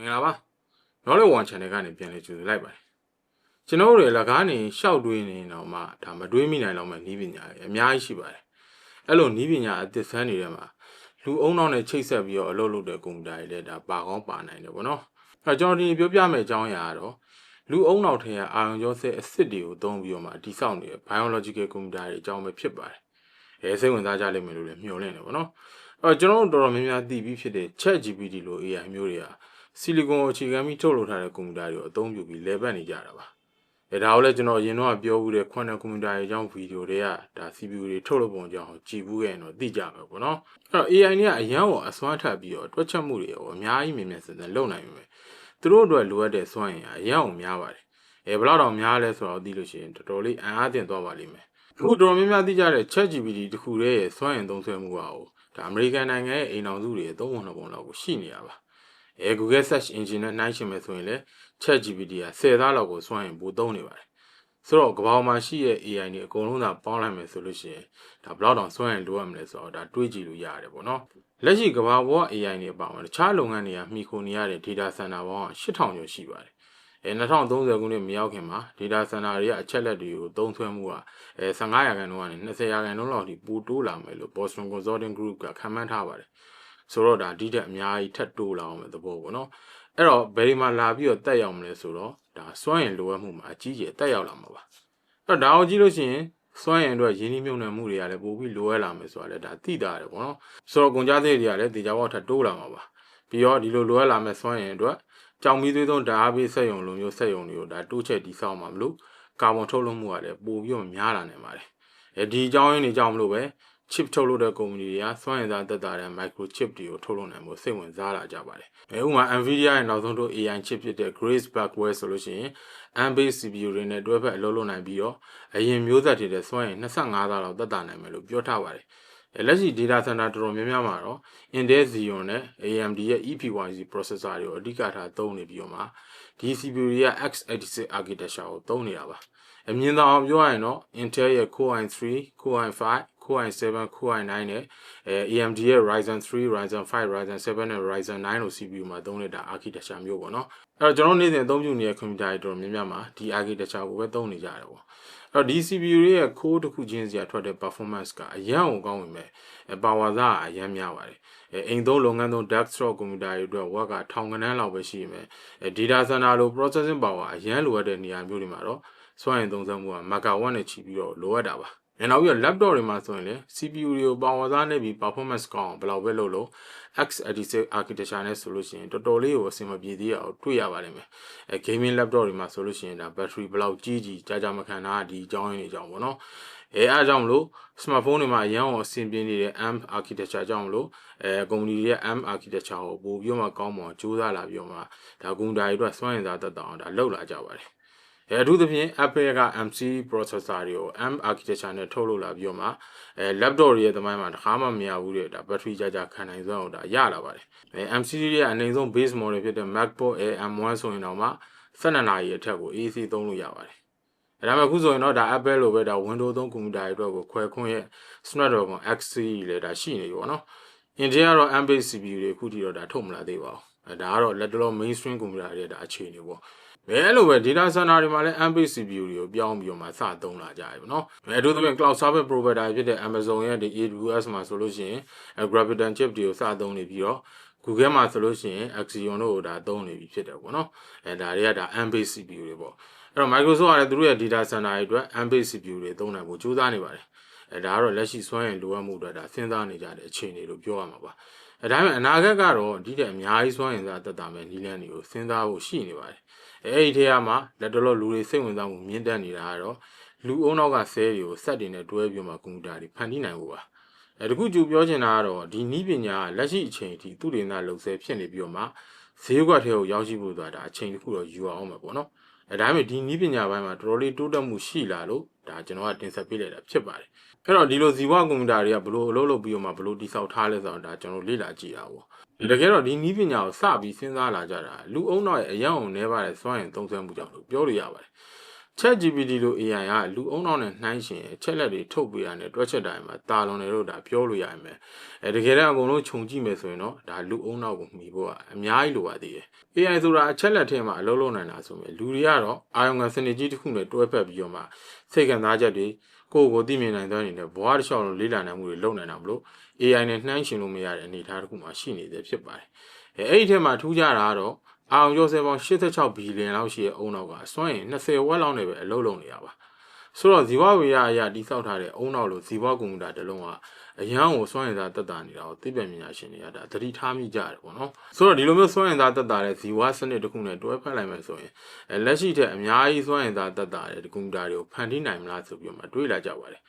မင်္ဂလာပါနော်လေဝန် channel ကနေပြန်လဲကြိုဆိုလိုက်ပါတယ်ကျွန်တော်တို့လည်းကားနေရှောက်တွေးနေတော့မှဒါမတွေးမိနိုင်တော့မှနီးပညာတွေအများကြီးရှိပါတယ်အဲ့လိုနီးပညာအသစ်ဆန်းနေတဲ့မှာလူအုံနောက်နဲ့ချိတ်ဆက်ပြီးတော့အလုပ်လုပ်တဲ့ကွန်ပျူတာတွေလည်းဒါပါကောင်းပါနိုင်တယ်ဗောနော်အဲ့ကျွန်တော်ဒီပြောပြမယ့်အကြောင်းအရာကတော့လူအုံနောက်ထဲကအာရုံကြောဆဲအစ်စ်တွေကိုသုံးပြီးတော့မှတိစောက်နေတဲ့ biological ကွန်ပျူတာတွေအကြောင်းပဲဖြစ်ပါတယ်အဲစိတ်ဝင်စားကြလိမ့်မယ်လို့လည်းမျှော်လင့်တယ်ဗောနော်အဲ့ကျွန်တော်တို့တော်တော်များများသိပြီးဖြစ်တဲ့ ChatGPT လို AI မျိုးတွေက ဆီလီကွန်အခြေခံပြီးထုတ်လုပ်ထားတဲ့ကွန်ပျူတာတွေကိုအသုံးပြုပြီးလဲပတ်နေကြတာပါ။အဲဒါကိုလည်းကျွန်တော်အရင်တော့ပြောဦးတဲ့ quantum computer ရဲ့အကြောင်းဗီဒီယိုတွေကဒါ CPU တွေထုတ်လုပ်ပုံအကြောင်းကြည့်ဘူးခဲ့ရင်တော့သိကြမှာပေါ့နော်။အဲတော့ AI တွေကအရန်ကိုအစွမ်းထပ်ပြီးတော့တွက်ချက်မှုတွေရောအများကြီးမြင်မြင်စင်စင်လုပ်နိုင်ပြီ။သူတို့အတွက်လိုအပ်တဲ့စွမ်းအင်ကအရန်ကိုများပါတယ်။အဲဘလောက်တောင်များလဲဆိုတော့သိလို့ရှိရင်တော်တော်လေးအံ့အားသင့်သွားပါလိမ့်မယ်။အခုတော်တော်များများသိကြတဲ့ ChatGPT တခုရဲ့စွမ်းအင်သုံးစွဲမှုကဟိုဒါအမေရိကန်နိုင်ငံရဲ့အိမ်တော်စုတွေအသုံးဝင်တဲ့ပုံလောက်ကိုရှိနေတာပါ။ အဲ Google Search Engine နဲ့နှိုင်းယှဉ်မယ်ဆိုရင်လည်း ChatGPT က10သားလောက်ကိုစွမ်းရင်ပိုသုံးနေပါတယ်ဆိုတော့ကမ္ဘာမှာရှိတဲ့ AI တွေအကုန်လုံးသာပေါင်းလိုက်မယ်ဆိုလို့ရှိရင်ဒါဘယ်လောက်တောင်စွမ်းရင်လိုအပ်မလဲဆိုတော့ဒါတွေးကြည့်လို့ရတယ်ပေါ့နော်လက်ရှိကမ္ဘာပေါ်က AI တွေအပါအဝင်တခြားလုပ်ငန်းတွေကမှီခိုနေရတဲ့ data center ပေါင်း8000ကျော်ရှိပါတယ်အဲ2030ခုနှစ်မရောက်ခင်မှာ data center တွေကအချက်လက်တွေကိုသုံးစွဲမှုကအဲ15ရာခိုင်နှုန်းကနေ20ရာခိုင်နှုန်းလောက်ထိပိုတိုးလာမယ်လို့ Boston Consulting Group ကခန့်မှန်းထားပါတယ် ဆိုတော့ဒါဒီတက်အများကြီးထပ်တိုးလာအောင်ပဲသဘောပေါ့နော်အဲ့တော့ဘယ်ဒီမှာလာပြီးတော့တက်ရောက်မလဲဆိုတော့ဒါစွမ်းရင်လိုအပ်မှုမှာအကြီးကျယ်တက်ရောက်လာမှာပါအဲ့တော့ဒါကိုကြည့်လို့ရှိရင်စွမ်းရင်အတွက်ရင်းနှီးမြှုပ်နှံမှုတွေကလည်းပိုပြီးလိုအပ်လာမယ်ဆိုတာလည်းဒါသိတာတယ်ပေါ့နော်ဆိုတော့ကုန်ကြမ်းစရိတ်တွေကလည်းတေချာပေါက်ထပ်တိုးလာမှာပါပြီးတော့ဒီလိုလိုအပ်လာမဲ့စွမ်းရင်အတွက်ကြောင်မီးသွေးသုံးဓာတ်အားပေးစက်ရုံလိုမျိုးစက်ရုံတွေကိုဒါတိုးချက်တိစောက်မှာမလို့ကာဗွန်ထုတ်လွှတ်မှုကလည်းပိုပြီးတော့များလာနိုင်ပါတယ်အဲဒီအကြောင်းရင်းတွေကြောင့်မလို့ပဲ chip ထုတ်လုပ်တဲ့ကုမ္ပဏီတွေကစွမ်းရည်သားသက်သာတဲ့ microchip တွေကိုထုတ်လုပ်နိုင်မှုစိတ်ဝင်စားလာကြပါတယ်။အဲဥပမာ Nvidia ရဲ့နောက်ဆုံးထုတ် AI chip ဖြစ်တဲ့ Grace Blackwell ဆိုလို့ရှိရင် ARM-based CPU တွေနဲ့တွဲဖက်အလုပ်လုပ်နိုင်ပြီးတော့အရင်မျိုးဆက်တွေတဲ့စွမ်းရည်25သားလောက်သက်သာနိုင်မယ်လို့ပြောထားပါတယ်။အဲလက်ရှိ data center တော်တော်များများမှာတော့ Intel Xeon နဲ့ AMD ရဲ့ EPYC processor တွေကိုအဓိကထားသုံးနေပြီးတော့မှဒီ CPU တွေက x86 architecture ကိုသုံးနေတာပါ။အမြင်သာအောင်ပြောရရင်တော့ Intel ရဲ့ Core i3, Core i5 Core i7 Core i9 နဲ့အဲ AMD ရဲ့ Ryzen 3 Ryzen 5 Ryzen 7နဲ့ Ryzen 9လို့ CPU မှာသုံးနေတာ architecture မျိုးပေါ့နော်အဲ့တော့ကျွန်တော်နေ့စဉ်အသုံးပြုနေတဲ့ computer တွေတော်တော်များများမှာဒီ architecture ကိုပဲသုံးနေကြတယ်ပေါ့အဲ့တော့ဒီ CPU တွေရဲ့ core တစ်ခုချင်းစီကထွက်တဲ့ performance ကအရန်ကိုကောင်းဝင်မဲ့ power သားအရန်များပါတယ်အဲအိမ်သုံးလုပ်ငန်းသုံး desktop computer တွေအတွက် work ကထောင်ကနန်းလောက်ပဲရှိမယ်အဲ data center လို processing power အရန်လိုအပ်တဲ့နေရာမျိုးတွေမှာတော့စွမ်းအင်သုံးစွဲမှုက megawatt နဲ့ချီပြီးတော့လိုအပ်တာပါ။ နောက်ပြီးတော့ laptop တွေမှာဆိုရင်လည်း CPU တွေကို power သားနဲ့ပြီး performance ကောင်းအောင်ဘယ်လောက်ပဲလုပ်လို့ x86 architecture နဲ့ဆိုလို့ရှိရင်တော်တော်လေးကိုအဆင်မပြေသေးအောင်တွေ့ရပါလိမ့်မယ်။အဲ gaming laptop တွေမှာဆိုလို့ရှိရင်ဒါ battery ဘယ်လောက်ကြီးကြီးကြာကြာမခံတာဒီအကြောင်းရင်းတွေကြောင့်ပေါ့နော်။အဲအားကြောင့်မလို့ smartphone တွေမှာအရင်အောင်အဆင်ပြေနေတဲ့ ARM architecture ကြောင့်မလို့အဲကုမ္ပဏီတွေရဲ့ ARM architecture ကိုပို့ပြီးမှကောင်းမွန်ကြိုးစားလာပြီးတော့မှဒါကွန်ပျူတာတွေအတွက်စွမ်းရည်သားသက်သာအောင်ဒါလုပ်လာကြပါတယ်။ အဲအထူးသဖြင့် Apple က MC processor တွေကို M architecture နဲ့ထုတ်လုပ်လာပြီးတော့မှအဲ laptop တွေရဲ့သမိုင်းမှာတစ်ခါမှမရဘူးတဲ့ဒါ battery ကြကြခံနိုင်စွမ်းကိုဒါရလာပါတယ်အဲ MC ရဲ့အနေဆုံး base model ဖြစ်တဲ့ MacBook Air M1 ဆိုရင်တော့မှ12နာရီအထက်ကို AC သုံးလို့ရပါတယ်အဲဒါမှအခုဆိုရင်တော့ဒါ Apple လိုပဲဒါ Windows 3 computer တွေအတွက်ကိုခွဲခွင့်ရဲ့ Snapdragon X series လည်းဒါရှိနေပြီပေါ့နော် Intel ကတော့ ARM-based CPU တွေအခုထိတော့ဒါထုတ်မလာသေးပါဘူးအဲဒါကတော့လက်တလော mainstream computer တွေဒါအခြေအနေပေါ့ ဘယ်လိုပဲ data center တွေမှာလည်း ARM-based CPU တွေကိုပြောင်းပြီးတော့မှစသုံးလာကြပြီနော်။အဲတို့သဖြင့် cloud service provider ဖြစ်တဲ့ Amazon ရဲ့ဒီ AWS မှာဆိုလို့ရှိရင် Graviton chip တွေကိုစသုံးနေပြီးတော့ Google မှာဆိုလို့ရှိရင် Axion တို့ကိုဒါသုံးနေပြီဖြစ်တယ်ပေါ့နော်။အဲဒါတွေကဒါ ARM-based CPU တွေပေါ့။အဲ့တော့ Microsoft ကလည်းသူတို့ရဲ့ data center တွေအတွက် ARM-based CPU တွေသုံးနိုင်ဖို့ကြိုးစားနေပါတယ်။အဲဒါကတော့လက်ရှိစွမ်းရည်လိုအပ်မှုတွေဒါစဉ်းစားနေကြတဲ့အခြေအနေလို့ပြောရမှာပါ။အဲဒါပေမဲ့အနာဂတ်ကတော့ဒီတဲ့အများကြီးစွမ်းရည်စားသက်သာမဲ့နည်းလမ်းတွေကိုစဉ်းစားဖို့ရှိနေပါတယ်။ အဲ့ဒီထဲကမှလက်တော်လူတွေစိတ်ဝင်စားမှုမြင့်တက်နေတာကတော့လူအုံနောက်ကဆဲတွေကိုစက်တွေနဲ့တွဲပြီးမှကွန်ပျူတာတွေဖန်တီးနိုင်ဖို့ပါအဲတခုကြူပြောချင်တာကတော့ဒီနီးပညာလက်ရှိအချိန်အထိသူ့ဒေသလုံဆဲဖြစ်နေပြီးတော့မှဈေးကွက်ထဲကိုရောက်ရှိဖို့ဆိုတာအချိန်တစ်ခုတော့ယူအောင်မှာပေါ့နော်အဲဒါပေမဲ့ဒီနီးပညာပိုင်းမှာတော်တော်လေးတိုးတက်မှုရှိလာလို့ဒါကျွန်တော်ကတင်ဆက်ပေးလိုက်တာဖြစ်ပါတယ် အဲ့တော့ဒီလိုဇီဝကွန်ပျူတာတွေကဘလို့အလုပ်လုပ်ပြီးတော့မှဘလို့တိဆောက်ထားလဲဆိုတော့ဒါကျွန်တော်လေ့လာကြည့်တာပေါ့တကယ်တော့ဒီနီးပညာကိုစပြီးစဉ်းစားလာကြတာလူအုံနောက်ရဲ့အယောင်နေပါတဲ့စွမ်းရင်သုံးစွဲမှုကြောင့်လို့ပြောလို့ရပါတယ် ChatGPT လို AI ကလူအုံနောက်နဲ့နှိုင်းရှင်ချက်လက်တွေထုတ်ပေးရတယ်တွက်ချက်တိုင်းမှာတာလွန်တယ်လို့ဒါပြောလို့ရရင်ပဲအဲတကယ်တော့အကုန်လုံးခြုံကြည့်မယ်ဆိုရင်တော့ဒါလူအုံနောက်ကိုမှီဖို့ကအများကြီးလိုပါသေးတယ် AI ဆိုတာအချက်လက်ထဲမှာအလုပ်လုပ်နိုင်တာဆိုမြဲလူတွေကတော့အာယုံခံစနစ်ကြီးတစ်ခုနဲ့တွဲဖက်ပြီးတော့မှစိတ်ခံစားချက်တွေကိုယ့်ကိုယ်သိမြင်နိုင်တဲ့အနေနဲ့ဘဝတစ်လျှောက်လုံးလေ့လာနိုင်မှုတွေလုပ်နိုင်တာမလို့ AI နဲ့နှိုင်းယှဉ်လို့မရတဲ့အနေအထားတစ်ခုမှာရှိနေသေးဖြစ်ပါတယ်အဲအဲ့ဒီထဲမှာထူးခြားတာကတော့ အာယုံကျော်စဲပေါင်း86ဘီလီယံလောက်ရှိတဲ့အုံနောက်ကစွမ်းရင်20ဝက်လောက်နဲ့ပဲအလုပ်လုပ်နေရပါဆိုတော့ဇီဝဝေယအရာတိစောက်ထားတဲ့အုံနောက်လိုဇီဝကွန်ပျူတာတစ်လုံးကအရန်ကိုစွမ်းရည်သားတက်တာနေတာကိုသိပ္ပံပညာရှင်တွေကဒါသတိထားမိကြတယ်ပေါ့နော်ဆိုတော့ဒီလိုမျိုးစွမ်းရည်သားတက်တာတဲ့ဇီဝစနစ်တစ်ခုနဲ့တွဲဖက်လိုက်မယ်ဆိုရင်အဲလက်ရှိထက်အများကြီးစွမ်းရည်သားတက်တာတဲ့ကွန်ပျူတာတွေကိုဖန်တီးနိုင်မလားဆိုပြီးတော့မှတွေးလာကြပါတယ်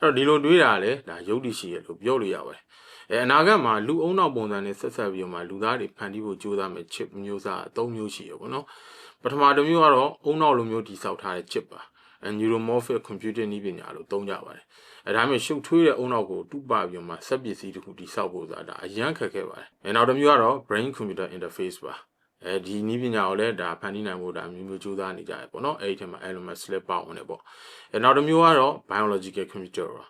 အဲ့တော့ဒီလိုတွေးတာလေဒါယုတ်တိရှိရလို့ပြောလို့ရပါတယ် အဲအနာဂတ်မှာလူအုံနောက်ပုံစံနဲ့ဆက်ဆက်ပြီးတော့မှလူသားတွေဖန်တီးဖို့ကြိုးစားမယ် chip မျိုးစားအသုံးမျိုးရှိရပေါ့နော်ပထမတစ်မျိုးကတော့အုံနောက်လိုမျိုးတိစောက်ထားတဲ့ chip ပါ neuromorphic computing နည်းပညာလို့သုံးကြပါတယ်အဲဒါမှရှုပ်ထွေးတဲ့အုံနောက်ကိုတူပါပြီးမှစက်ပစ္စည်းတစ်ခုတိစောက်ဖို့ဆိုတာဒါအရန်ခက်ခဲပါတယ်အဲနောက်တစ်မျိုးကတော့ brain computer interface ပါအဲဒီနည်းပညာကိုလည်းဒါဖန်တီးနိုင်ဖို့ဒါမျိုးမျိုးကြိုးစားနေကြရပေါ့နော်အဲဒီထဲမှာ element slip ပါဝင်တယ်ပေါ့အဲနောက်တစ်မျိုးကတော့ biological computer ပါ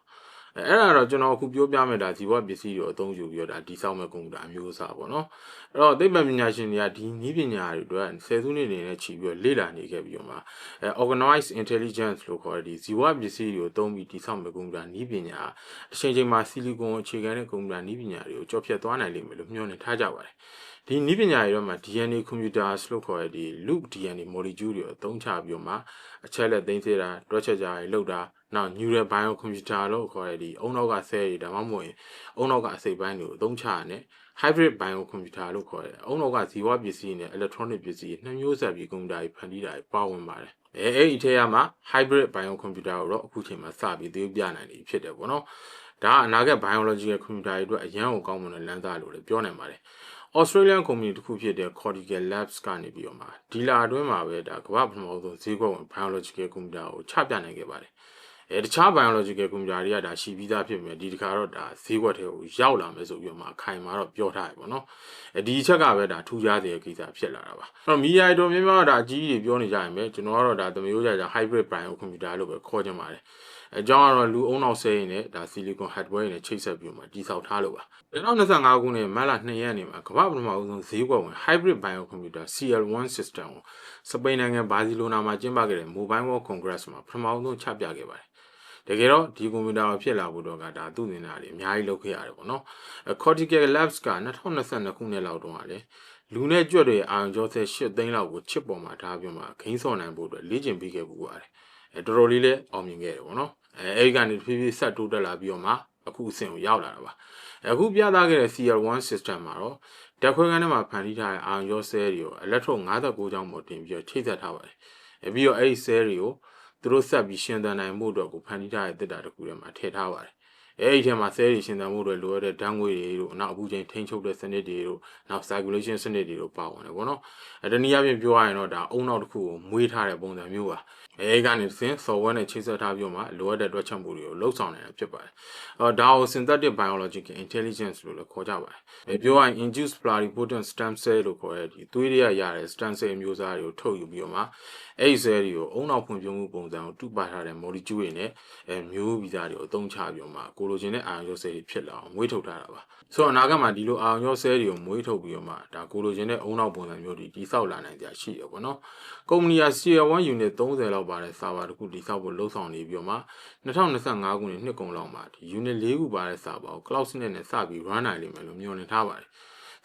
အဲအဲ့ဒါတော့ကျွန်တော်အခုပြောပြမယ်ဒါဇီဝပစ္စည်းတွေအသုံးယူပြီးတော့ဒါဒီဆောက်မဲ့ကွန်ပျူတာအမျိုးအစားပေါ့နော်အဲ့တော့သိပ္ပံပညာရှင်တွေကဒီနည်းပညာတွေအတွက်ဆယ်စုနှစ်နေနဲ့ချီပြီးတော့လေ့လာနေခဲ့ပြီးတော့မှအဲ organized intelligence လို့ခေါ်တဲ့ဒီဇီဝပစ္စည်းတွေကိုသုံးပြီးဒီဆောက်မဲ့ကွန်ပျူတာနည်းပညာအချိန်ချင်းမှာဆီလီကွန်အခြေခံတဲ့ကွန်ပျူတာနည်းပညာတွေကိုကြော်ဖြတ်သွားနိုင်လိမ့်မယ်လို့မျှော်လင့်ထားကြပါတယ်ဒီနည်းပညာတွေတော့မှ DNA computers လို့ခေါ်တဲ့ဒီ loop DNA molecule တွေအသုံးချပြီးတော့မှအချက်လက်သိမ်းစေတာတွက်ချက်ကြတွေလောက်တာ နောက် neural biocomputer လို့ခေါ်တဲ့ဒီအုံနောက်ကဆဲတွေဒါမှမဟုတ်ရင်အုံနောက်ကအစိပ်ပိုင်းတွေကိုအသုံးချရတဲ့ hybrid biocomputer လို့ခေါ်တဲ့အုံနောက်ကဇီဝပစ္စည်းနဲ့ electronic ပစ္စည်းနှစ်မျိုးဆက်ပြီးကွန်ပျူတာကြီးဖန်တီးတာပါဝင်ပါတယ်အဲအဲ့ဒီထဲကမှ hybrid biocomputer ကိုတော့အခုချိန်မှာစပြီးသတိပြနိုင်နေဖြစ်တယ်ပေါ့နော်ဒါကအနာဂတ် biological computer တွေအတွက်အရန်ကိုကောင်းမွန်တဲ့လမ်းစာလို့လည်းပြောနိုင်ပါတယ် Australian company တစ်ခုဖြစ်တဲ့ Cortical Labs ကနေပြီးတော့မှဒီလာအတွင်းမှာပဲဒါကမ္ဘာပထမဆုံးဈေးကွက်ဝင် biological computer ကိုချပြနိုင်ခဲ့ပါတယ်။ အဲတခြား biological computer တွေကဒါရှိပြီးသားဖြစ်မြဲဒီတခါတော့ဒါဈေးကွက်ထဲကိုရောက်လာမယ်ဆိုပြီးတော့မှခိုင်မာတော့ပြောထားရပေါ့နော်။အဲဒီအချက်ကပဲဒါထူးခြားတဲ့ကိစ္စဖြစ်လာတာပါ။အဲ့တော့မီဒီယာတော်များများဒါအကြီးကြီးပြောနေကြရင်ပဲကျွန်တော်ကတော့ဒါသမယိုးကြကြ hybrid biocomputer လို့ပဲခေါ်ကြပါတယ်။အကြောင်းကတော့လူအုံနောက်ဆဲရင်လည်းဒါဆီလီကွန်ဟတ်ဝဲနဲ့ချိတ်ဆက်ပြီးမှတိဆောက်ထားလို့ပါ2025ခုနှစ်မတ်လ2ရက်နေ့မှာကမ္ဘာ့ပထမဦးဆုံးဈေးကွက်ဝင် hybrid biocomputer CL1 system ကိုစပိန်နိုင်ငံဘာစီလိုနာမှာကျင်းပခဲ့တဲ့ Mobile World Congress မှာပထမဦးဆုံးချပြခဲ့ပါတယ် တကယ်တော့ဒီကွန်ပျူတာဖြစ်လာဖို့တော့ကဒါသူ့နေတာတွေအများကြီးလုပ်ခဲ့ရတယ်ပေါ့နော် Cortical Labs က2022ခုနှစ်လောက်တုန်းကလည်းလူနဲ့ကြွက်တွေအာရုံကြောဆဲ8သိန်းလောက်ကိုချစ်ပေါ်မှာထားပြီးမှဂိမ်းစော်နိုင်ဖို့အတွက်လေ့ကျင့်ပေးခဲ့ပူပါတယ်အဲတော်တော်လေးလည်းအောင်မြင်ခဲ့တယ်ပေါ့နော်အဲအဲ့ဒီကနေဖြည်းဖြည်းဆက်တိုးတက်လာပြီးတော့မှအခုအဆင့်ကိုရောက်လာတာပါအခုပြသခဲ့တဲ့ CL1 system မှာတော့ဓာတ်ခွဲခန်းထဲမှာဖန်တီးထားတဲ့အာရုံရောဆဲတွေကို electron 59ကြောင်းပေါ်တင်ပြီးတော့ထိဆက်ထားပါတယ်အဲပြီးတော့အဲ့ဒီဆဲတွေကို သူတို့ဆက်ပြီးရှင်းသန်နိုင်မှုအတွက်ကိုဖန်တီးထားတဲ့တစ်တာတစ်ခုထဲမှာထည့်ထားပါတယ် အဲ့ဒီထဲမှာဆဲတွေရှင်းသန်မှုတွေလိုအပ်တဲ့ဓာတ်ငွေတွေတို့နောက်အပူချိန်ထိန်းချုပ်တဲ့စနစ်တွေတို့နောက် circulation စနစ်တွေတို့ပါဝင်တယ်ပေါ့နော်အဲတနည်းအားဖြင့်ပြောရရင်တော့ဒါအုံနောက်တစ်ခုကိုမွေးထားတဲ့ပုံစံမျိုးပါအဲကနေသင် software နဲ့ချိတ်ဆက်ထားပြီးမှလိုအပ်တဲ့တွက်ချက်မှုတွေကိုလှုပ်ဆောင်နိုင်တာဖြစ်ပါတယ်အော်ဒါကို synthetic biological intelligence လို့လည်းခေါ်ကြပါတယ်အဲပြောရရင် induced pluripotent stem cell လို့ခေါ်တဲ့ဒီသွေးတွေကရတဲ့ stem cell မျိုးစားတွေကိုထုတ်ယူပြီးတော့မှအဲ့ဒီ cell တွေကိုအုံနောက်ဖွံ့ဖြိုးမှုပုံစံကိုတူပါထားတဲ့ molecule တွေနဲ့အဲမျိုးဗီဇတွေကိုအသုံးချပြီးတော့မှကိုလိုချင်တဲ့အာရုံရော cell တွေဖြစ်လာအောင်မွေးထုတ်ထားတာပါဆိုတော့အနာဂတ်မှာဒီလိုအာရုံရော cell တွေကိုမွေးထုတ်ပြီးတော့မှဒါကိုလိုချင်တဲ့အုံနောက်ပုံစံမျိုးတွေတိစောက်လာနိုင်ကြရှိရပေါ့နော်ကုမ္ပဏီက CL1 unit 30လောက်ပါတဲ့ server တစ်ခုတိစောက်ဖို့လှုံ့ဆော်နေပြီးတော့မှ2025ခုနှစ်နှစ်ကုန်လောက်မှာဒီ unit ၄ခုပါတဲ့ server ကို cloud စနစ်နဲ့စပြီး run နိုင်လိမ့်မယ်လို့မျှော်လင့်ထားပါတယ်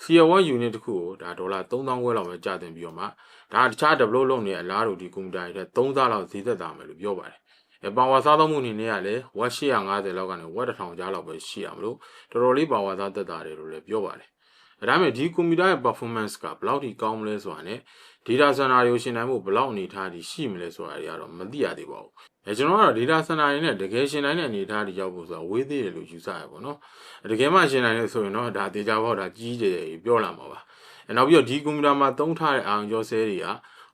CL1 unit တခုကိုဒါဒေါ်လာ3000ခွဲလောက်ပဲကျတင်ပြီးတော့မှဒါတခြား develop လုပ်နေတဲ့အလားတူဒီကွန်ပျူတာတွေ3စားလောက်ဈေးသက်သာမယ်လို့ပြောပါတယ်။အဲ ပါဝါစားသုံးမှုအနေနဲ့ကလည်း watt 850လောက်ကနေ watt 1000ကြားလောက်ပဲရှိရမလို့တော်တော်လေးပါဝါစားသက်သာတယ်လို့လည်းပြောပါတယ်။ဒါပေမဲ့ဒီကွန်ပျူတာရဲ့ performance ကဘယ်လောက်ထိကောင်းမလဲဆိုတာနဲ့ data center တွေကိုရှင်းနိုင်ဖို့ဘယ်လောက်အနေထားထိရှိမလဲဆိုတာတွေကတော့မသိရသေးပါဘူး။အဲကျွန်တော်ကတော့ data center တွေနဲ့တကယ်ရှင်းနိုင်တဲ့အနေထားတွေရောက်ဖို့ဆိုတာဝေးသေးတယ်လို့ယူဆရပါတော့။တကယ်မှရှင်းနိုင်လို့ဆိုရင်တော့ဒါ data ဘောဒါကြီးကျယ်ပြောလာမှာပါ။အဲနောက်ပြီးတော့ဒီကွန်ပျူတာမှာသုံးထားတဲ့အာရုံကြောဆဲတွေက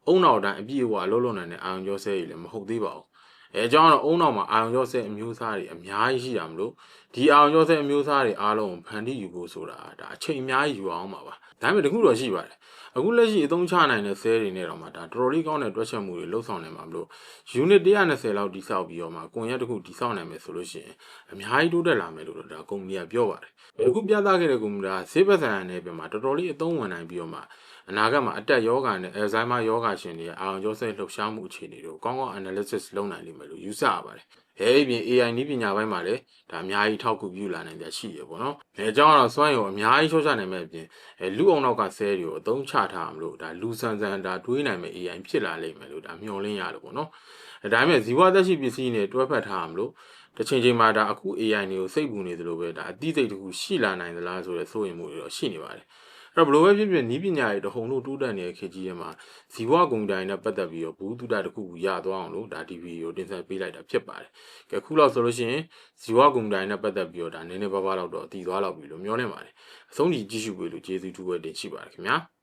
အုံနောက်တိုင်းအပြည့်အဝအလုပ်လုပ်နိုင်တဲ့အာရုံကြောဆဲတွေလည်းမဟုတ်သေးပါဘူး။ အဲအကြောင်းတော့အုံနောက်မှာအာရုံကြောဆဲအမျိုးအစားတွေအများကြီးရှိတာမလို့ဒီအာရုံကြောဆဲအမျိုးအစားတွေအားလုံးဖန်တီးယူဖို့ဆိုတာဒါအချိန်အများကြီးယူအောင်ပါပါ။ဒါပေမဲ့တခုတော့ရှိပါတယ်။အခုလက်ရှိအသုံးချနိုင်တဲ့ဆဲတွေနဲ့တော့မှဒါတော်တော်လေးကောင်းတဲ့တွက်ချက်မှုတွေလှုပ်ဆောင်နေမှာမလို့ unit 120လောက်တိစောက်ပြီးတော့မှကွန်ရက်တစ်ခုတိစောက်နိုင်မယ်ဆိုလို့ရှိရင်အများကြီးတိုးတက်လာမယ်လို့တော့ဒါကုမ္ပဏီကပြောပါတယ်။အခုပြသခဲ့တဲ့ကွန်ပျူတာဈေးပတ်ဆိုင်ရာနယ်ပယ်မှာတော်တော်လေးအသုံးဝင်နိုင်ပြီးတော့မှ အနာဂတ်မှာအတက်ယောဂါနဲ့ Alzheimer ယောဂါရှင်တွေရဲ့အာရုံကြောစိတ်လှုပ်ရှားမှုအခြေအနေတွေကိုကောင်းကောင်း analysis လုပ်နိုင်လိမ့်မယ်လို့ယူဆရပါတယ်။အဲဒီပြင် AI နည်းပညာပိုင်းမှာလည်းဒါအများကြီးထောက်ကူပြုလာနိုင်ကြရှိရပေါ့နော်။အဲအကြောင်းကတော့စွမ်းရည်ကိုအများကြီးချောချနိုင်မဲ့အပြင်အဲလူအောင်နောက်ကဆဲတွေကိုအသုံးချထားအောင်လို့ဒါလူဆန်ဆန်ဒါတွေးနိုင်မဲ့ AI ဖြစ်လာလိမ့်မယ်လို့ဒါမျှော်လင့်ရတယ်ပေါ့နော်။အဲဒါပေမဲ့ဇီဝသက်ရှိပစ္စည်းနဲ့တွဲဖက်ထားအောင်လို့တစ်ချိန်ချိန်မှာဒါအခု AI တွေကိုစိတ်ပူနေသလိုပဲဒါအတိတ်တစ်ခုရှိလာနိုင်သလားဆိုတဲ့စိုးရိမ်မှုတွေတော့ရှိနေပါတယ်။အဲ့ တော့ဘယ်လိုပဲဖြစ်ဖြစ်နီးပညာရေးတဟုန်တို့တိုးတက်နေတဲ့ခေတ်ကြီးထဲမှာဇီဝဂုံတိုင်းနဲ့ပတ်သက်ပြီးတော့ဘူးတုဒတစ်ခုခုရသွားအောင်လို့ဒါ TV ကိုတင်ဆက်ပေးလိုက်တာဖြစ်ပါတယ်။ကဲခုလောက်ဆိုလို့ရှိရင်ဇီဝဂုံတိုင်းနဲ့ပတ်သက်ပြီးတော့ဒါနည်းနည်းပါးပါးတော့တော့တည်သွားလောက်ပြီလို့မျှော်လင့်ပါတယ်။အဆုံးထိကြည့်ရှုပေးလို့ကျေးဇူးတူပဲတင်ရှိပါတယ်ခင်ဗျာ။